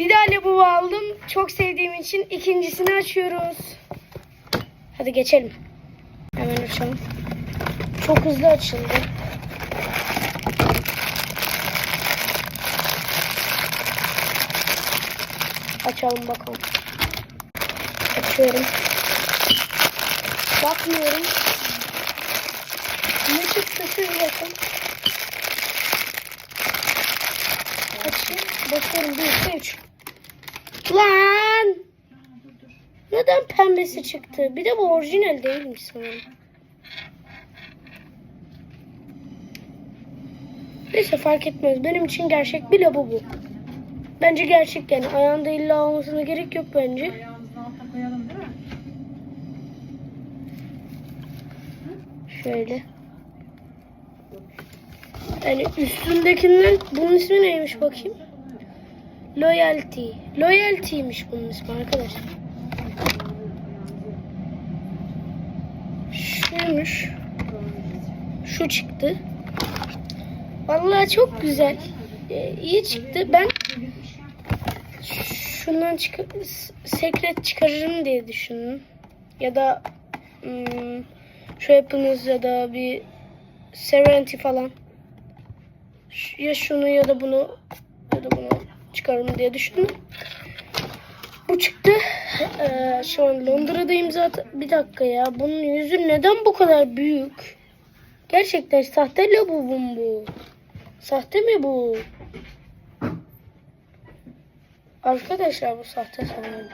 Bir daha labubu aldım. Çok sevdiğim için ikincisini açıyoruz. Hadi geçelim. Hemen açalım. Çok hızlı açıldı. Açalım bakalım. Açıyorum. Bakmıyorum. Ne çıktı siz bakın. Açayım. Bakıyorum. 1, 2, 3. Lan! Neden pembesi çıktı? Bir de bu orijinal değilmiş sanırım. Neyse fark etmez. Benim için gerçek bir lavabo. Bence gerçek yani. Ayağında illa olmasına gerek yok bence. Değil mi? Şöyle. Yani üstündekinden bunun ismi neymiş bakayım? Loyalty. Loyalty'ymiş bunun ismi arkadaşlar. Şuymuş. Şu çıktı. Vallahi çok güzel. Ee, iyi çıktı. Ben şundan çıkar sekret çıkarırım diye düşündüm. Ya da hmm, şu yapınız ya da bir Serenity falan. Ya şunu ya da bunu ya da bunu çıkarırım diye düşündüm. Bu çıktı. Ee, şu an Londra'dayım zaten. Bir dakika ya. Bunun yüzü neden bu kadar büyük? Gerçekten sahte labubum bu. Sahte mi bu? Arkadaşlar bu sahte sanırım.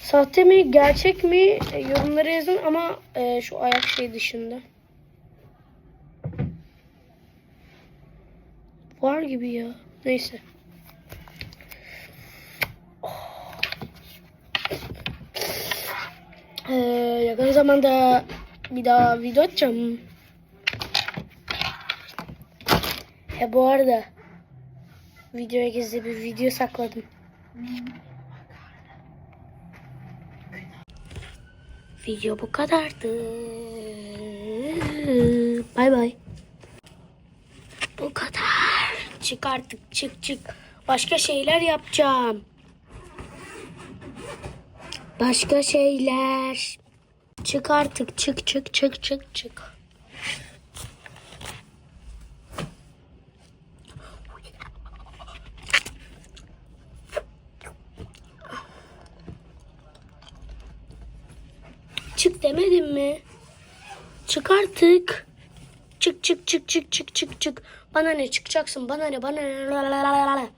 Sahte mi, gerçek mi? E, yorumlara yazın ama e, şu ayak şey dışında. Var gibi ya. Neyse. Ee, yakın zamanda bir daha video atacağım. He bu arada videoya gizli bir video sakladım. Video bu kadardı. Bay bay. Bu kadar. Çık artık çık çık. Başka şeyler yapacağım. Başka şeyler. Çık artık çık çık çık çık çık. Çık demedim mi? Çık artık. Çık çık çık çık çık çık çık. Bana ne çıkacaksın? Bana ne? Bana ne?